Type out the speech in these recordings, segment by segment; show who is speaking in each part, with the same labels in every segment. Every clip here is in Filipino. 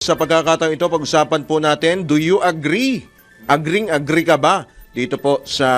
Speaker 1: Sa pagkakataon ito, pag-usapan po natin, do you agree? Agring-agree ka ba? Dito po sa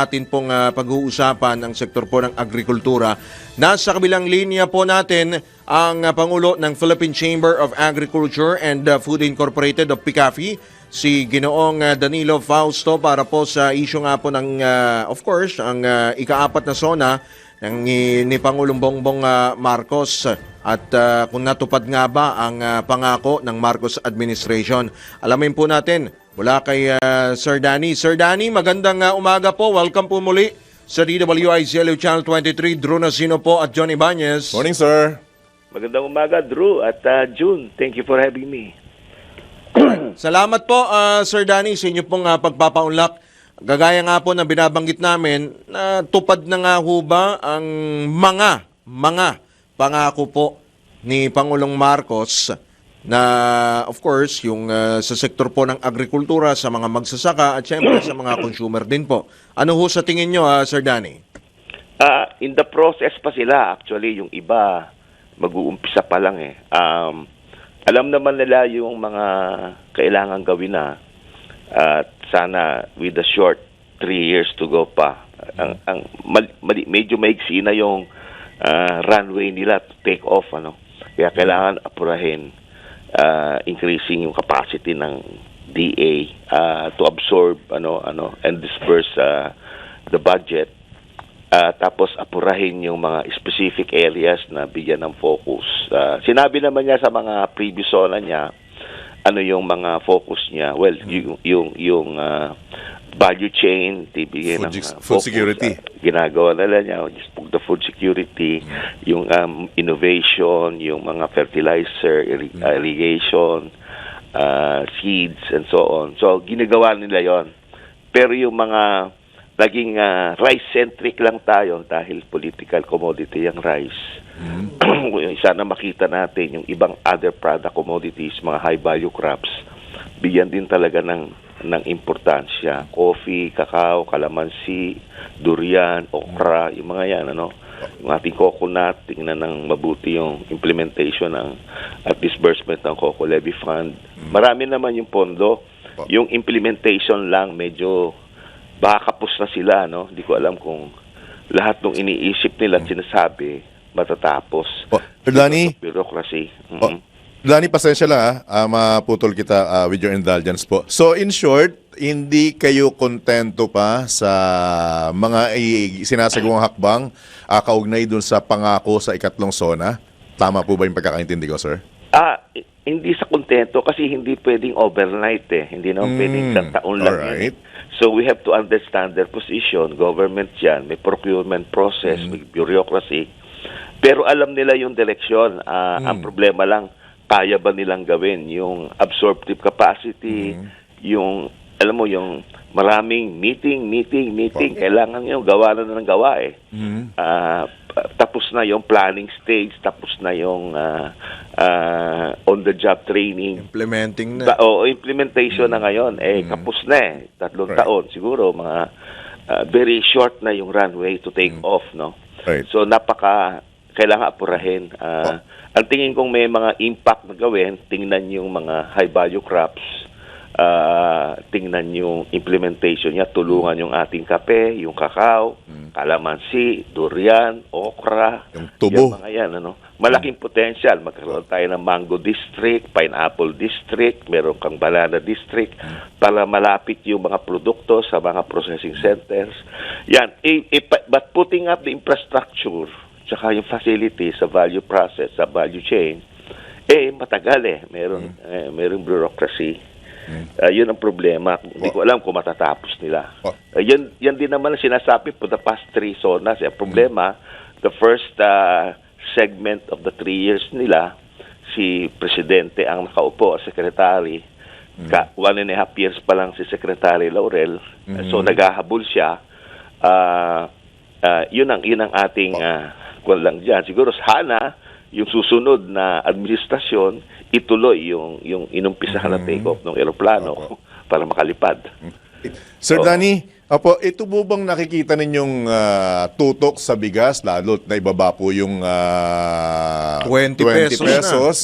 Speaker 1: atin pong ah, pag-uusapan ang sektor po ng agrikultura. Nasa kabilang linya po natin ang ah, Pangulo ng Philippine Chamber of Agriculture and ah, Food Incorporated of PICAFI, si Ginoong ah, Danilo Fausto para po sa issue nga po ng, ah, of course, ang ah, ikaapat na zona ng ni, ni Pangulong Bongbong ah, Marcos at ah, kung natupad nga ba ang ah, pangako ng Marcos administration. Alamin po natin mula kay ah, Sir Danny. Sir Danny, magandang ah, umaga po. Welcome po muli sa DWICLU Channel 23. Drew Nasino po at John Ibanez.
Speaker 2: Morning, sir.
Speaker 3: Magandang umaga, Drew at uh, June. Thank you for having me.
Speaker 1: Salamat po, ah, Sir Danny, sa inyo pong ah, pagpapaunlak. Gagaya nga po na binabanggit namin, na tupad na nga ho ba ang mga, mga pangako po ni Pangulong Marcos na of course yung ah, sa sektor po ng agrikultura sa mga magsasaka at syempre sa mga consumer din po. Ano ho sa tingin nyo, ah, Sir Danny?
Speaker 3: Uh, in the process pa sila, actually, yung iba, mag-uumpisa pa lang eh. Um, alam naman nila yung mga kailangan gawin na at sana with the short three years to go pa. Ang, ang mal, mali- medyo maigsi na yung ah, runway nila to take off. ano Kaya kailangan apurahin, ah, increasing yung capacity ng DA ah, to absorb ano ano and disperse ah, the budget Ah, tapos apurahin yung mga specific areas na bigyan ng focus. Ah, sinabi naman niya sa mga previous niya ano yung mga focus niya. Well, yung yung yung ah, value chain, tibigyan
Speaker 2: Food
Speaker 3: ng ah,
Speaker 2: food security.
Speaker 3: Ah, ginagawa nila niya just the food security, yung um, innovation, yung mga fertilizer, irri- ah, irrigation, ah, seeds and so on. So ginagawa nila 'yon. Pero yung mga naging ah, rice-centric lang tayo dahil political commodity yung rice. Sana makita natin yung ibang other product commodities, mga high-value crops, bigyan din talaga ng ng importansya. Coffee, kakao, kalamansi, durian, okra, yung mga yan, ano. Yung ating coconut, tingnan ng mabuti yung implementation ng at disbursement ng Coco Levy Fund. Marami naman yung pondo. Yung implementation lang medyo baka kapos na sila, no? Hindi ko alam kung lahat ng iniisip nila at sinasabi matatapos.
Speaker 2: Oh, Danny?
Speaker 3: Bureaucracy. Mhm.
Speaker 2: Oh, Lani, pasensya lang ha. Ah, maputol kita ah, with your indulgence po. So, in short, hindi kayo kontento pa sa mga sinasagawang hakbang ah, kaugnay dun sa pangako sa ikatlong zona? Tama po ba yung pagkakaintindi ko, sir?
Speaker 3: Ah, hindi sa kontento kasi hindi pwedeng overnight eh. Hindi naman
Speaker 2: Mm,
Speaker 3: pwedeng taon lang
Speaker 2: alright.
Speaker 3: eh. So we have to understand their position. Government yan, may procurement process,
Speaker 2: Mm.
Speaker 3: may bureaucracy. Pero alam nila yung direksyon. Ah,
Speaker 2: Mm.
Speaker 3: Ang problema lang, kaya ba nilang gawin yung absorptive capacity,
Speaker 2: Mm.
Speaker 3: yung, alam mo, yung maraming meeting, meeting, meeting. Kailangan yung gawa na ng gawa eh.
Speaker 2: Mhm.
Speaker 3: Ah, pa- tapos na yung planning stage, tapos na yung ah, ah, on-the-job training.
Speaker 1: Implementing na.
Speaker 3: O implementation na ngayon, eh, kapos na eh. Tatlong
Speaker 2: Right.
Speaker 3: taon siguro, mga ah, very short na yung runway to take off, no?
Speaker 2: Right.
Speaker 3: So, napaka, kailangan apurahin. Ah, Ang tingin kong may mga impact na gawin, tingnan yung mga high-value crops, ah, tingnan yung implementation niya, tulungan yung ating kape, yung kakao, kalamansi, durian, okra.
Speaker 2: Yung tubo.
Speaker 3: Yan, mga yan, ano? Malaking potential. Magkaroon tayo ng mango district, pineapple district, meron kang banana district para malapit yung mga produkto sa mga processing centers. Yan. I- i- but putting up the infrastructure tsaka yung facility sa value process, sa value chain, eh, matagal eh. Meron, eh, merong bureaucracy. Ah, yun ang problema. Hindi ko alam kung matatapos nila.
Speaker 2: Oh.
Speaker 3: Uh, yan, yan din naman ang sinasabi for the past three zonas. Ang problema, the first uh, segment of the three years nila, si Presidente ang nakaupo Secretary. Ka, one and a half years pa lang si Secretary Laurel. So, naghahabol siya. Ah, ah, yun ang yun ang ating uh, lang diyan. Siguro sana yung susunod na administrasyon ituloy yung yung inumpisahan na take-off ng eroplano para makalipad.
Speaker 2: Sir
Speaker 3: Oo.
Speaker 2: Danny, Apo, ito po bang nakikita ninyong ah, tutok sa bigas, lalo na ibaba po yung ah,
Speaker 1: 20 pesos na.
Speaker 2: pesos.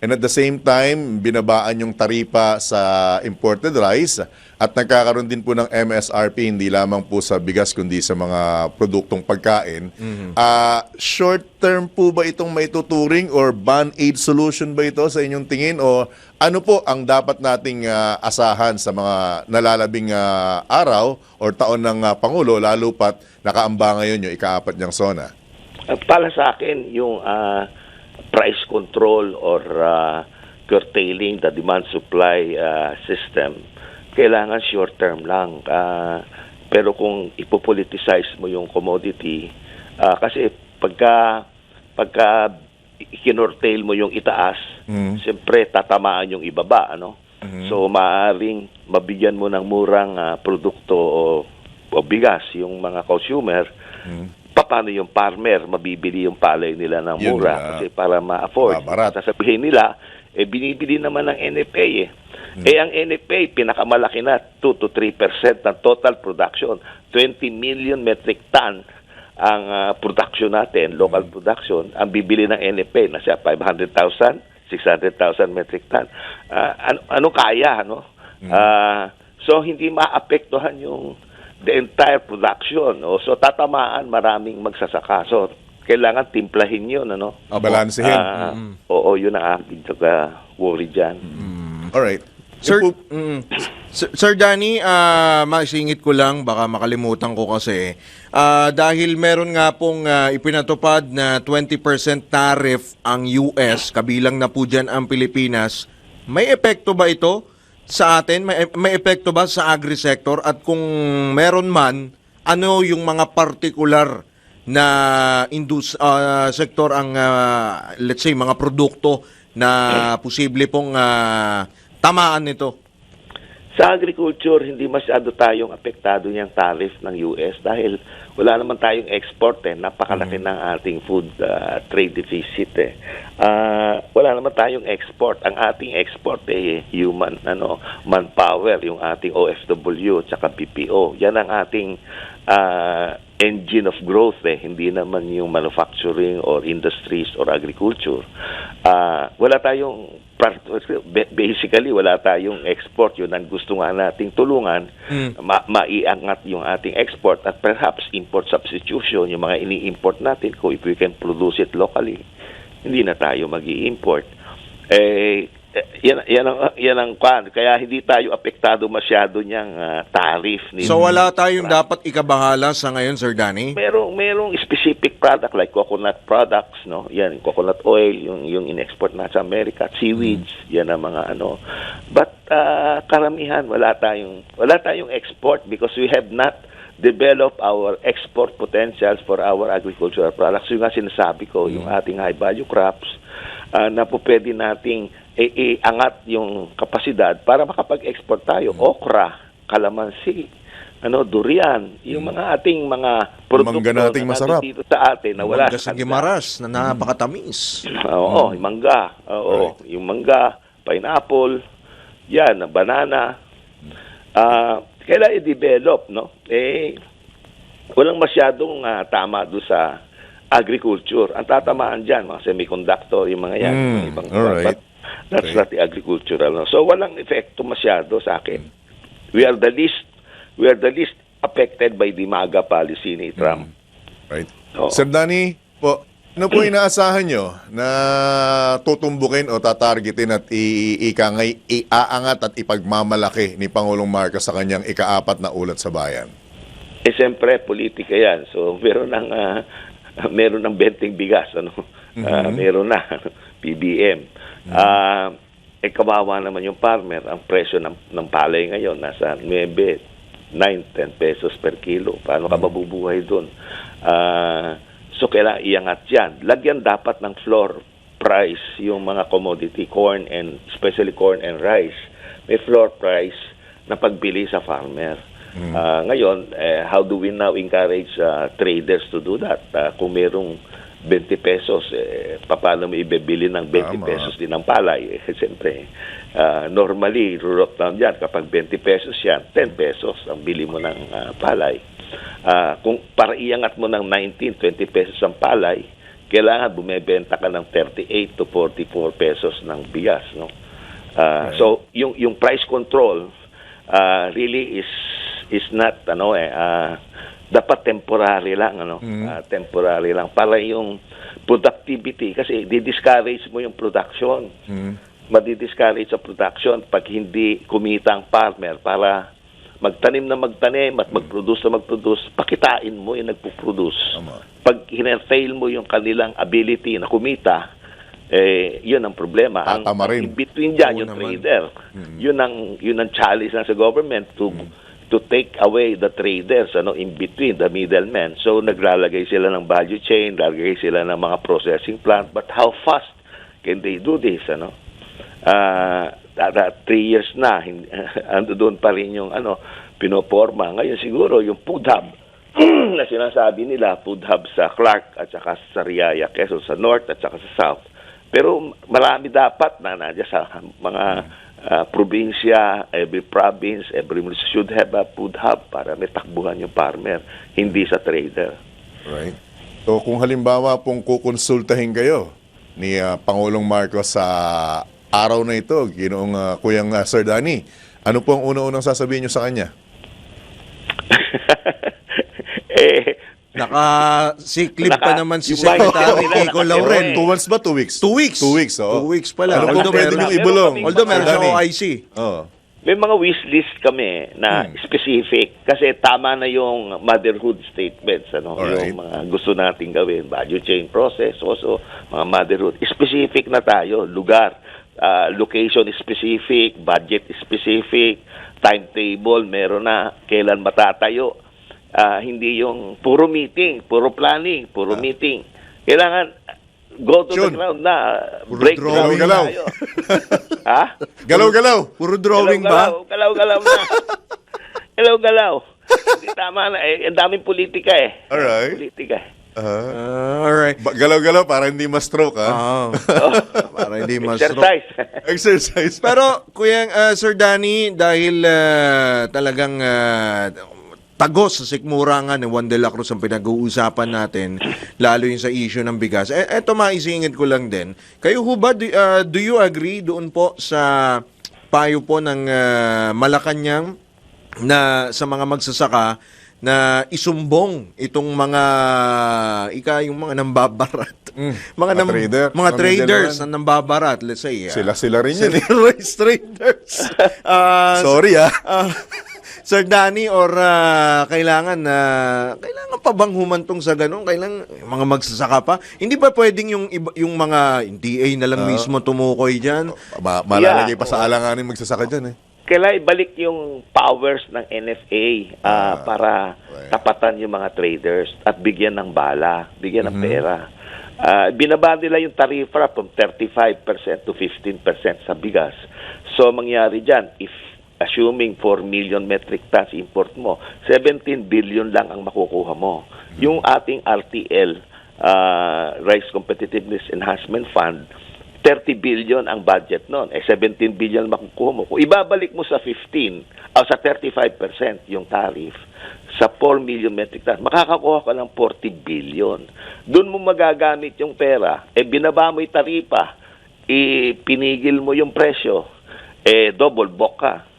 Speaker 2: And at the same time, binabaan yung taripa sa imported rice at nagkakaroon din po ng MSRP hindi lamang po sa bigas kundi sa mga produktong pagkain. Ah, short term po ba itong maituturing or band-aid solution ba ito sa inyong tingin o ano po ang dapat nating ah, asahan sa mga nalalabing ah, araw or taon ng ah, Pangulo lalo pat nakaamba ngayon yung ikaapat niyang sona?
Speaker 3: Uh, para sa akin, yung ah, price control or ah, curtailing the demand-supply ah, system, kailangan short-term lang. Ah, pero kung ipopoliticize mo yung commodity, ah, kasi pagka, pagka kinortail mo yung itaas,
Speaker 2: Mm.
Speaker 3: siyempre tatamaan yung ibaba. Ano? So, maaaring mabigyan mo ng murang ah, produkto o, o bigas yung mga consumer, paano yung farmer mabibili yung palay nila ng
Speaker 2: Yun
Speaker 3: mura
Speaker 2: nga.
Speaker 3: kasi para ma-afford. Sasabihin nila, eh binibili naman ng NFA eh. Eh ang NFA, pinakamalaki na 2 to 3% ng total production. 20 million metric ton ang ah, production natin, local production. Ang bibili ng NFA, nasa 500,000, 600,000 metric ton. Ah, ano, ano kaya, no? Ah, so hindi maapektuhan yung the entire production. O, so tatamaan maraming magsasaka. So kailangan timplahin yun, ano?
Speaker 2: Balansehin.
Speaker 3: Ah, Oo, yun ang aking taga worry dyan.
Speaker 2: Alright.
Speaker 1: Sir,
Speaker 2: Yung po-
Speaker 1: mm, Sir, Sir Danny, ah, masingit ko lang, baka makalimutan ko kasi. Ah, dahil meron nga pong ah, ipinatupad na 20% tariff ang US, kabilang na po dyan ang Pilipinas. May epekto ba ito sa atin? May, may epekto ba sa agri-sector? At kung meron man, ano yung mga partikular na indus ah, sektor ang ah, let's say mga produkto na posible pong ah, tamaan nito.
Speaker 3: Sa agriculture, hindi masyado tayong apektado niyang tariff ng US dahil wala naman tayong export eh. Napakalaki ng ating food uh, trade deficit eh. Ah, wala naman tayong export. Ang ating export eh human ano manpower, yung ating OFW at PPO. Yan ang ating ah, engine of growth eh, hindi naman yung manufacturing or industries or agriculture. Ah, wala tayong basically wala tayong export. Yun ang gusto nga nating tulungan. Ma- maiangat yung ating export at perhaps import substitution yung mga ini-import natin. Kung if we can produce it locally hindi na tayo mag-i-import. Eh, yan, yan ang yan ang kwan. kaya hindi tayo apektado masyado niyang ah, tariff ni
Speaker 1: So wala tayong dapat ikabahala sa ngayon, Sir Danny?
Speaker 3: merong merong specific product like coconut products no? Yan coconut oil yung yung in-export na sa America seaweeds yan ang mga ano. But ah, karamihan wala tayong wala tayong export because we have not developed our export potentials for our agricultural products. Yung nga sinasabi ko yung ating high value crops ah, na po pwede nating iangat yung kapasidad para makapag-export tayo okra kalamansi ano durian yung mga ating mga produkto
Speaker 2: Mangga nating
Speaker 3: na
Speaker 2: masarap.
Speaker 3: dito sa atin na wala
Speaker 1: Mangga sa. Gimaras na napakatamis.
Speaker 3: Oo, yung mangga. Oo, yung mangga, pineapple, yan, banana. Ah, kailangan i-develop, no? Eh, walang masyadong ah, tama do sa agriculture. Ang tatamaan dyan, mga semiconductor, yung mga yan.
Speaker 2: Mm,
Speaker 3: ibang,
Speaker 2: alright.
Speaker 3: but that's
Speaker 2: Okay.
Speaker 3: not the agricultural. No? So, walang epekto masyado sa akin. We are the least, we are the least affected by the MAGA policy ni Trump.
Speaker 2: Right.
Speaker 3: Oo.
Speaker 2: Sir Danny, po, ano po inaasahan nyo na tutumbukin o tatargetin at i- ika ngay iaangat at ipagmamalaki ni Pangulong Marcos sa kanyang ikaapat na ulat sa bayan?
Speaker 3: Eh siyempre politika 'yan. So meron ng ah, meron ng benting bigas ano. Ah, meron na PBM. Ah eh kawawa naman yung farmer. Ang presyo ng ng palay ngayon nasa 9 9 10 pesos per kilo. Paano ka mabubuhay doon? Ah so kailangan iangat 'yan. Lagyan dapat ng floor price yung mga commodity corn and especially corn and rice. May floor price na pagbili sa farmer. Ah, ngayon, eh, how do we now encourage ah, traders to do that? Ah, kung merong 20 pesos, eh, paano mo ibebili ng 20
Speaker 2: Tama.
Speaker 3: pesos din ng palay? Eh, siyempre, ah, normally, of thumb yan, kapag 20 pesos yan, 10 pesos ang bili mo ng ah, palay. Ah, kung para iangat mo ng 19, 20 pesos ang palay, kailangan bumebenta ka ng 38 to 44 pesos ng bigas, no? Ah, So, yung yung price control ah, really is is not ano eh ah, dapat temporary lang ano Ah, temporary lang para yung productivity kasi di-discourage mo yung production
Speaker 2: Mm.
Speaker 3: madi-discourage sa production pag hindi kumita ang farmer para magtanim na magtanim at mag-produce na mag-produce, pakitain mo yung nagpo-produce. Pag hinafail mo yung kanilang ability na kumita, eh, yun ang problema. Ang,
Speaker 2: Tatama
Speaker 3: ang
Speaker 2: rin.
Speaker 3: in between dyan,
Speaker 1: Oo
Speaker 3: yung
Speaker 1: naman.
Speaker 3: trader. Yun ang yun ang challenge na sa government to to take away the traders ano in between the middlemen. So naglalagay sila ng value chain, lalagay sila ng mga processing plant, but how fast can they do this ano? Uh, three years na, ando doon pa rin yung ano, pinoporma. Ngayon siguro yung food hub na sinasabi nila, food hub sa Clark at saka sa Riyaya, Quezon sa North at saka sa South. Pero marami dapat na nandiyan sa mga ah, probinsya, every province, every municipality should have a food hub para may takbuhan yung farmer, hindi sa trader.
Speaker 2: Right. So kung halimbawa pong kukonsultahin kayo ni ah, Pangulong Marcos sa araw na ito, ginoong ah, Kuyang ah, Sir Danny, ano po ang una-unang sasabihin nyo sa kanya?
Speaker 3: eh,
Speaker 1: Naka-sick leave pa
Speaker 3: Naka-
Speaker 1: naman si
Speaker 3: yung mic
Speaker 1: Secretary
Speaker 3: nila,
Speaker 1: Kiko
Speaker 3: naka-
Speaker 1: Lauren.
Speaker 3: Eh.
Speaker 2: Two months ba? Two weeks?
Speaker 1: Two weeks.
Speaker 2: Two weeks, oo.
Speaker 1: Two weeks pa lang.
Speaker 2: Ano
Speaker 1: Although
Speaker 2: pwede
Speaker 1: meron-
Speaker 2: nyo ibulong?
Speaker 1: Although meron siyang
Speaker 2: Danny?
Speaker 1: OIC.
Speaker 2: Oo.
Speaker 3: May mga wish list kami na
Speaker 2: Hmm.
Speaker 3: specific kasi tama na yung motherhood statements ano
Speaker 2: Alright.
Speaker 3: yung mga gusto nating gawin value chain process also mga motherhood specific na tayo lugar ah, location specific budget specific timetable meron na kailan matatayo Ah, hindi yung puro meeting puro planning puro meeting kailangan go to
Speaker 2: Jun.
Speaker 3: the ground na
Speaker 1: Puro
Speaker 3: break
Speaker 1: drawing
Speaker 3: ground
Speaker 2: galaw.
Speaker 3: tayo ha
Speaker 2: Galaw-galaw!
Speaker 1: Puro drawing ba?
Speaker 3: Galaw, galaw na. galaw, galaw. Hindi tama na. Eh, ang daming politika eh.
Speaker 2: Alright.
Speaker 3: Politika eh.
Speaker 2: Ah.
Speaker 1: Ah, alright.
Speaker 2: Ba- galaw-galaw para hindi ma-stroke, ha?
Speaker 1: Ah, para hindi mas
Speaker 3: Exercise.
Speaker 2: Exercise.
Speaker 1: Pero Kuya uh, Sir Danny dahil uh, talagang uh, tagos sa sikmura nga ni Juan de la Cruz ang pinag-uusapan natin lalo yung sa issue ng bigas. Eh, eto maisingit ko lang din. Kayo ho ba do, uh, do you agree doon po sa payo po ng uh, Malacanang na sa mga magsasaka na isumbong itong mga ika yung mga nambabarat.
Speaker 2: Mm,
Speaker 1: mga nam-
Speaker 2: trader,
Speaker 1: mga traders na nambabarat, let's say. ah,
Speaker 2: Sila-sila rin yun, eh.
Speaker 1: Traders. Ah,
Speaker 2: Sorry,
Speaker 1: ah, Sir Danny or ah, kailangan na kailangan pa bang humantong sa ganun? Kailangan mga magsasaka pa? Hindi ba pwedeng yung iba- yung mga DA na lang mismo tumukoy diyan?
Speaker 2: Ma- malalagay
Speaker 3: Yeah.
Speaker 2: pa sa alanganin magsasaka dyan, eh.
Speaker 3: Kailangan ibalik yung powers ng NFA ah,
Speaker 2: Ah,
Speaker 3: para
Speaker 2: right.
Speaker 3: tapatan yung mga traders at bigyan ng bala, bigyan
Speaker 2: Mm-hmm.
Speaker 3: ng pera. Ah, binaba nila yung tarifa from 35% to 15% sa bigas. So, ang mangyari dyan, if assuming 4 million metric tons import mo, 17 billion lang ang makukuha mo. Yung ating RTL, ah, Rice Competitiveness Enhancement Fund, 30 billion ang budget noon. Eh, 17 billion makukuha mo. Kung ibabalik mo sa 15, o sa 35% yung tariff, sa 4 million metric tons, makakakuha ka ng 40 billion. Doon mo magagamit yung pera. Eh, binaba mo yung taripa, ipinigil mo yung presyo, eh, double book ka.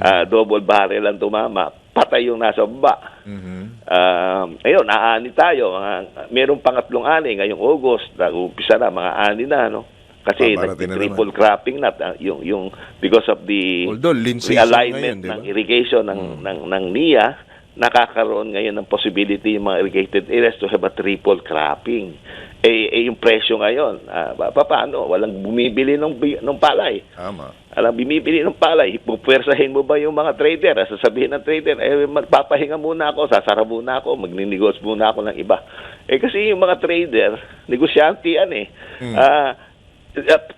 Speaker 3: Ah, double barrel ang tumama. Patay yung nasa baba.
Speaker 2: Mhm.
Speaker 3: Um, ayun, aani tayo. Mga, merong pangatlong ani ngayong August. Nag-umpisa na, mga ani na, no? Kasi
Speaker 2: na
Speaker 3: nag-triple cropping na ah, yung yung because of the
Speaker 1: Although,
Speaker 3: realignment
Speaker 1: ngayon, di ba?
Speaker 3: ng irrigation ng ng ng NIA nakakaroon ngayon ng possibility yung mga irrigated areas to have a triple cropping. Eh, eh yung presyo ngayon, ah, pa- pa- paano? Walang bumibili ng ng palay.
Speaker 2: Tama.
Speaker 3: Alam, bumibili ng palay, pupwersahin mo ba yung mga trader? Ah, Sasabihin ng trader, eh, magpapahinga muna ako, sasara muna ako, magninegos muna ako ng iba. Eh, kasi yung mga trader, negosyante yan eh.
Speaker 2: Hmm.
Speaker 3: Ah,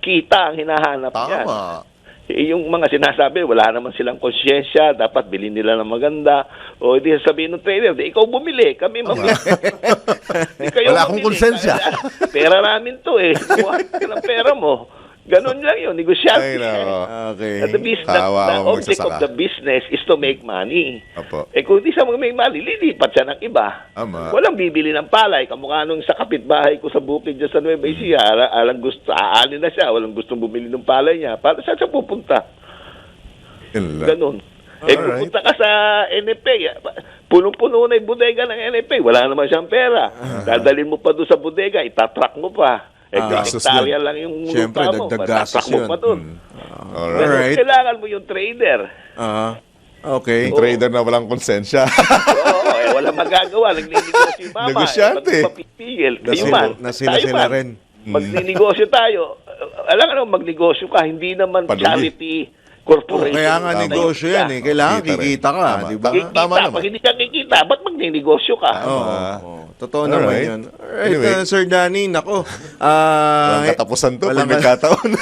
Speaker 3: kita ang hinahanap.
Speaker 2: Tama.
Speaker 3: Eh, yung mga sinasabi, wala naman silang konsyensya, dapat bilhin nila ng maganda. O hindi sabihin ng trader, di ikaw bumili, kami mamili.
Speaker 4: Wala akong konsensya.
Speaker 3: Pera namin to eh. Kuha ka ng pera mo. Ganon lang yun, negosyante.
Speaker 2: Ay, nako.
Speaker 1: Okay.
Speaker 3: The, business, the,
Speaker 2: Kawawa
Speaker 3: the object of the business is to make money.
Speaker 2: Opo.
Speaker 3: Eh kung di siya mag-make money, lilipat siya ng iba.
Speaker 2: Tama.
Speaker 3: Walang bibili ng palay. Kamukha nung sa kapitbahay ko sa bukid dyan sa Nueva Ecija. Alang, alang gusto, aalin na siya. Walang gustong bumili ng palay niya. Para saan siya pupunta?
Speaker 2: Yun lang.
Speaker 3: Ganon. Eh,
Speaker 2: Alright.
Speaker 3: pupunta ka sa NFA, punong-puno na yung bodega ng NFA, wala naman siyang pera. Dadalhin mo pa doon sa bodega, itatrack mo pa. Eh,
Speaker 1: Ah,
Speaker 2: gastos
Speaker 3: hektarya lang yung
Speaker 1: Siyempre,
Speaker 3: lupa mo.
Speaker 1: dagdag gastos yun.
Speaker 3: pa doon.
Speaker 2: Alright.
Speaker 3: Pero
Speaker 1: Alright.
Speaker 3: kailangan mo yung trader.
Speaker 1: Ah, okay.
Speaker 2: Yung trader na walang konsensya.
Speaker 3: Oo, eh, wala magagawa. Nagninegosyo yung mama.
Speaker 2: Negosyante.
Speaker 3: Eh, magpapipigil. Kayo
Speaker 1: sila-
Speaker 3: man.
Speaker 1: na sila-
Speaker 3: tayo
Speaker 1: sila
Speaker 3: man.
Speaker 1: rin.
Speaker 3: Magninegosyo tayo. Alam ka naman, magnegosyo ka. Hindi naman
Speaker 2: Palugi.
Speaker 3: charity corporation.
Speaker 1: Kaya nga
Speaker 2: Tama.
Speaker 1: negosyo yan eh. Kailangan
Speaker 2: Kita rin.
Speaker 1: kikita ka,
Speaker 2: Tama.
Speaker 1: di ba?
Speaker 2: Tama.
Speaker 3: Kikita,
Speaker 2: naman.
Speaker 3: pag hindi ka kikita, ba't magninegosyo ka?
Speaker 1: Oo.
Speaker 2: Ah.
Speaker 1: oo. Totoo naman
Speaker 2: Alright.
Speaker 1: yun. Alright,
Speaker 2: Anyway.
Speaker 1: uh, Sir Danny, nako. Ah,
Speaker 2: Walang katapusan to pag
Speaker 1: walang-
Speaker 2: nagkataon.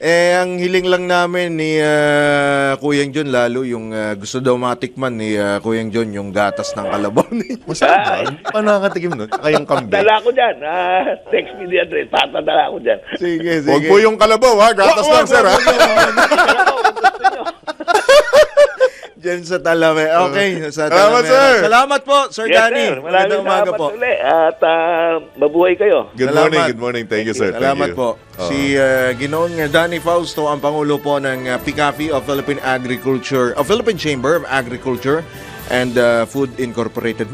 Speaker 1: Eh, ang hiling lang namin ni ah, Kuyang John, lalo yung ah, gusto daw matikman ni ah, Kuyang John, yung gatas ng kalabaw ninyo.
Speaker 2: Masarap ba? Paano nakakatikim nun? Tsaka yung kambing.
Speaker 3: Dala ko dyan. Ah, text me the address. Patadala ko dyan.
Speaker 1: Sige, sige.
Speaker 2: Huwag po yung kalabaw ha. Gatas lang sir ha
Speaker 1: wag, wag.
Speaker 3: Dala ko kung gusto nyo.
Speaker 1: Diyan sa Talame. Okay, sa
Speaker 2: Salamat,
Speaker 1: Talavera.
Speaker 2: sir.
Speaker 1: Salamat po, Sir
Speaker 3: Yes,
Speaker 1: Danny.
Speaker 3: sir. Maraming
Speaker 1: Magandang umaga
Speaker 3: salamat
Speaker 1: po.
Speaker 3: uli. At ah, mabuhay kayo.
Speaker 2: Good
Speaker 1: Salamat.
Speaker 2: morning, good morning. Thank you sir. Thank
Speaker 1: Salamat
Speaker 2: you.
Speaker 1: po.
Speaker 2: Oo.
Speaker 1: Si uh, Ginoong Danny Fausto, ang Pangulo po ng uh, PICAFI of Philippine Agriculture, of Philippine Chamber of Agriculture and uh, Food Incorporated.